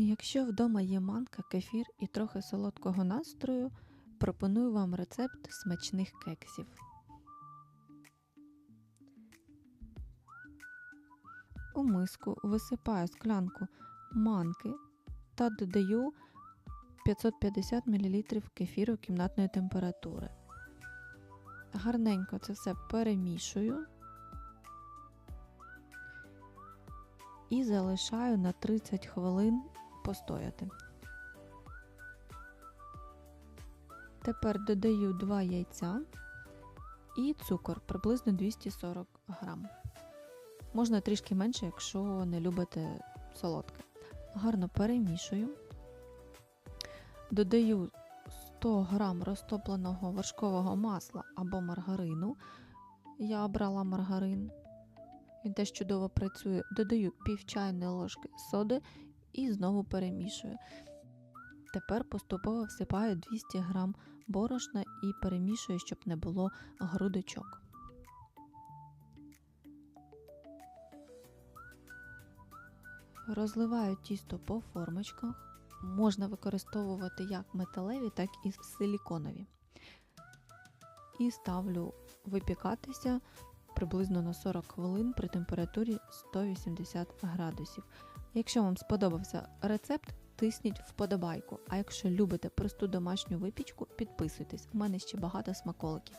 Якщо вдома є манка, кефір і трохи солодкого настрою, пропоную вам рецепт смачних кексів. У миску висипаю склянку манки та додаю 550 мл кефіру кімнатної температури. Гарненько це все перемішую і залишаю на 30 хвилин постояти. Тепер додаю 2 яйця і цукор приблизно 240 грам. Можна трішки менше, якщо не любите солодке. Гарно перемішую. Додаю 100 грам розтопленого вершкового масла або маргарину. Я обрала маргарин. Він теж чудово працює. Додаю пів чайної ложки соди і знову перемішую. Тепер поступово всипаю 200 грам борошна і перемішую, щоб не було грудочок. Розливаю тісто по формочках. Можна використовувати як металеві, так і силіконові. І ставлю випікатися приблизно на 40 хвилин при температурі 180 градусів. Якщо вам сподобався рецепт, тисніть вподобайку. А якщо любите просту домашню випічку, підписуйтесь. У мене ще багато смаколиків.